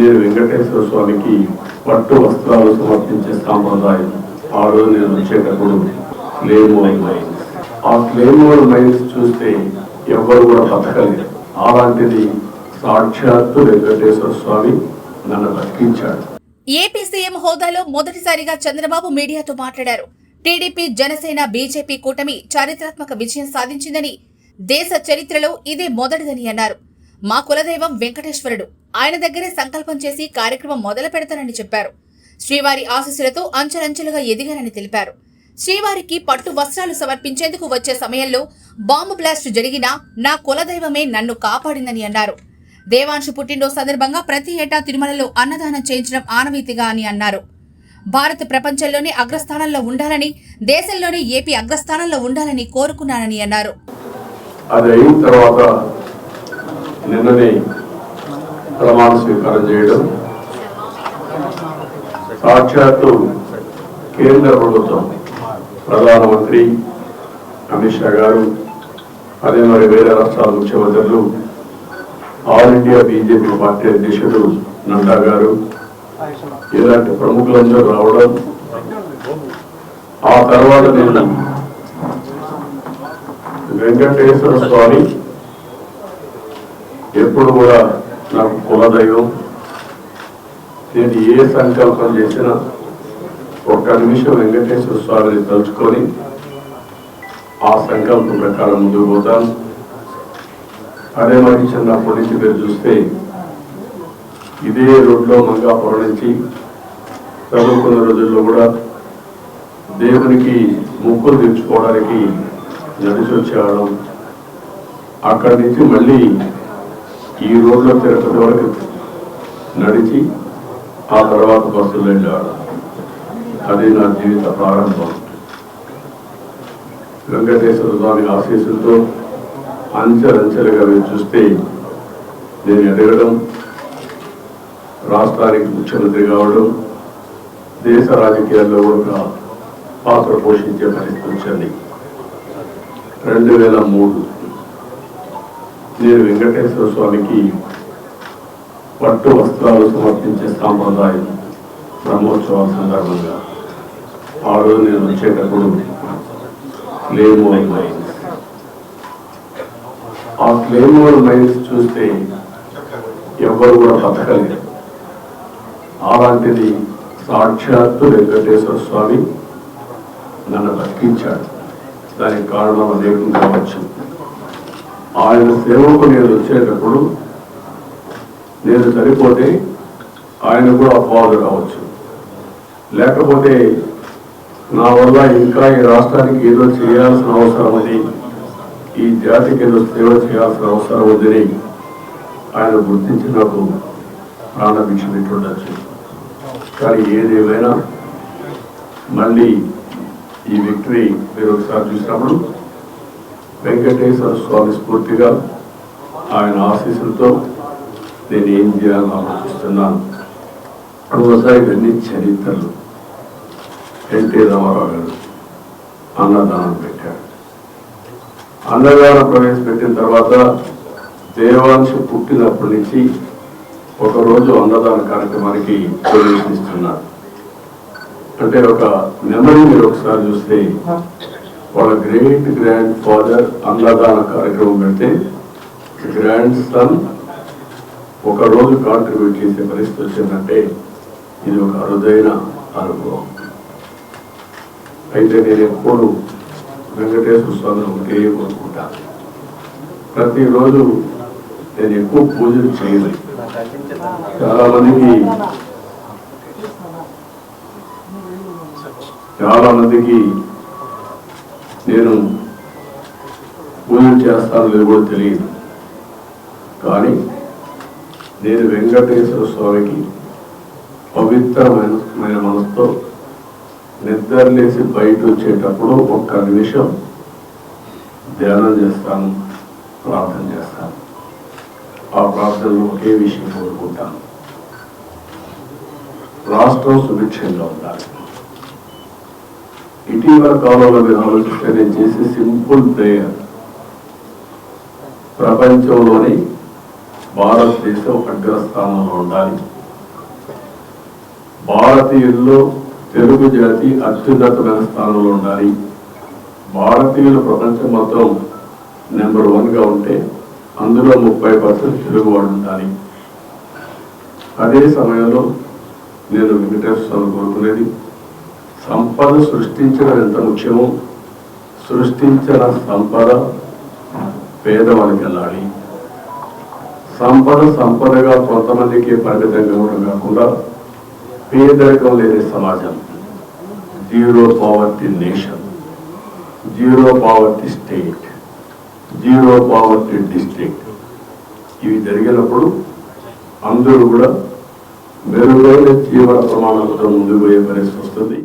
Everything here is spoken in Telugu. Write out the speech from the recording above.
నేను వెంకటేశ్వర స్వామికి పట్టు వస్త్రాలు సమర్పించే సాంప్రదాయం. ఆ రోజు నేను వచ్చేటప్పుడు క్లేమోర్ మైన్స్. ఆ క్లేమోర్ మైన్స్ చూస్తే ఎవరు కూడా బతకలేదు అలాంటిది సాక్షాత్తు వెంకటేశ్వర స్వామి నన్ను బతికించాడు. ఏపీ సీఎం హోదాలో మొదటిసారిగా చంద్రబాబు మీడియాతో మాట్లాడారు. టీడీపీ జనసేన బీజేపీ కూటమి చారిత్రాత్మక విజయం సాధించిందని దేశ చరిత్రలో ఇదే మొదటిదని అన్నారు. మా కులదైవం వెంకటేశ్వరుడు. ఆయన దగ్గరే సంకల్పం చేసి కార్యక్రమం మొదలు పెడతానని చెప్పారు. శ్రీవారి ఆశీస్సులతో అంచెలంచెలుగా ఎదిగానని తెలిపారు. శ్రీవారికి పట్టు వస్త్రాలు సమర్పించేందుకు వచ్చే సమయంలో బాంబు బ్లాస్ట్ జరిగినా నా కులదైవమే నన్ను కాపాడిందని అన్నారు. దేవాంశు పుట్టినరోజు సందర్భంగా ప్రతి ఏటా తిరుమలలో అన్నదానం చేయించడం ఆనవీతిగా అని అన్నారు. భారత్ ప్రపంచంలోనే అగ్రస్థానంలో ఉండాలని దేశంలోనే ఏపీ అగ్రస్థానంలో ఉండాలని కోరుకున్నానని అన్నారు. అది అయిన తర్వాత నిన్ననే ప్రమాణ స్వీకారం చేయడం. సాక్షాత్తు కేంద్ర ప్రభుత్వం ప్రధానమంత్రి అమిత్ షా గారు అదే మరి వేరే రాష్ట్రాల ముఖ్యమంత్రులు ఆల్ ఇండియా బీజేపీ పార్టీ అధ్యక్షుడు నడ్డా గారు ఇలాంటి ప్రముఖులందరూ రావడం. ఆ తర్వాత నేను వెంకటేశ్వర స్వామి ఎప్పుడు కూడా కులదైవం. నేను ఏ సంకల్పం చేసినా ఒక్క నిమిషం వెంకటేశ్వర స్వామిని తలుచుకొని ఆ సంకల్పం ప్రకారం ముందుకు పోతాను. అదే మరి చిన్నప్పటి నుంచి మీరు చూస్తే ఇదే రోడ్లో మంగాపురం నుంచి చదువుకున్న రోజుల్లో కూడా దేవునికి ముక్కులు తెచ్చుకోవడానికి నడిచి వచ్చేవాళ్ళం అక్కడి నుంచి మళ్ళీ ఈ రోడ్లో తిరుపతి వరకు నడిచి ఆ తర్వాత బస్సులు వెళ్ళాడు అది నా జీవిత ప్రారంభం. వెంకటేశ్వర స్వామి ఆశీస్సులతో అంచెలంచెలుగా మీరు చూస్తే నేను ఎదగడం రాష్ట్రానికి ముఖ్యమంత్రి కావడం దేశ రాజకీయాల్లో కూడా పాత్ర పోషించే పరిస్థితి వచ్చింది. రెండు వేల మూడు నేను వెంకటేశ్వర స్వామికి పట్టు వస్త్రాలు సమర్పించే సాంప్రదాయం బ్రహ్మోత్సవాల సందర్భంగా ఆ రోజు నేను వచ్చేటప్పుడు క్లేమోర్ మైన్స్. ఆ క్లేమోర్ మైన్స్ చూస్తే ఎవరు కూడా బతకలేదు అలాంటిది సాక్షాత్తు వెంకటేశ్వర స్వామి నన్ను బతికించాడు. దానికి కారణం అనేకం కావచ్చు? ఆయన సేవకు నేను వచ్చేటప్పుడు నేను సరిపోతే ఆయన కూడా అపవాదు కావచ్చు. లేకపోతే నా వల్ల ఇంకా ఈ రాష్ట్రానికి ఏదో చేయాల్సిన అవసరం ఉంది. ఈ జాతికి ఏదో సేవ చేయాల్సిన అవసరం ఉందని ఆయన గుర్తించి నాకు ప్రారంభించినట్టుండొచ్చు కానీ ఏదేమైనా మళ్ళీ ఈ విక్టరీ మీరు ఒకసారి చూసినప్పుడు వెంకటేశ్వర స్వామి స్ఫూర్తిగా ఆయన ఆశీస్సులతో నేను ఏం చేయాలని ఆలోచిస్తున్నాను. ఒకసారి ఇవన్నీ చరిత్రలు. ఎన్టీ రామారావు గారు అన్నదానం పెట్టాడు అన్నదానం ప్రవేశపెట్టిన తర్వాత దేవాంశ పుట్టినప్పటి నుంచి ఒకరోజు అన్నదాన కార్యక్రమానికి ప్రవేశిస్తున్నారు. అంటే ఒక మెమరీ మీరు ఒకసారి చూస్తే వాళ్ళ గ్రేట్ గ్రాండ్ ఫాదర్ అన్నదాన కార్యక్రమం పెడితే గ్రాండ్ సన్ ఒక రోజు కాంట్రిబ్యూట్ చేసే పరిస్థితి వచ్చిందంటే ఇది ఒక అరుదైన అనుభవం. అయితే నేను ఎప్పుడు వెంకటేశ్వర స్వామిని ఒకటే కోరుకుంటాను ప్రతిరోజు నేను ఎక్కువ పూజలు చేయను. చాలా మందికి చాలా మందికి నేను పూజలు చేస్తాను లేవో తెలియదు. కానీ నేను వెంకటేశ్వర స్వామికి పవిత్రమైన మనసుతో నిద్రలేసి బయట వచ్చేటప్పుడు ఒక్క నిమిషం ధ్యానం చేస్తాను ప్రార్థన చేస్తాను. ఆ ప్రార్థనలో ఒకే విషయం కోరుకుంటాను. రాష్ట్రం సుభిక్షంగా ఉండాలి. ఇటీవల కాలంలో మీరు ఆలోచిస్తే నేను చేసే సింపుల్ ప్రేయర్. ప్రపంచంలోని భారతదేశం అగ్రస్థానంలో ఉండాలి. భారతీయుల్లో తెలుగు జాతి అత్యున్నతమైన స్థానంలో ఉండాలి. భారతీయులు ప్రపంచం మొత్తం నెంబర్ వన్గా ఉంటే అందులో ముప్పై పర్సెంట్ తెలుగు వాళ్ళు ఉండాలి. అదే సమయంలో నేను వెంకటేశ్వర కోరుకునేది సంపద సృష్టించడం ఎంత ముఖ్యమో సృష్టించిన సంపద పేదవానికి వెళ్ళాలి. సంపద సంపదగా కొంతమందికి పరిమితం కావడం కాకుండా పేదరికం లేని సమాజం. Zero poverty nation. Zero poverty state. Zero poverty district. ఇవి జరిగినప్పుడు అందరూ కూడా మెరుగైన జీవన ప్రమాణాలతో ముందుకు పోయే పరిస్థితి వస్తుంది.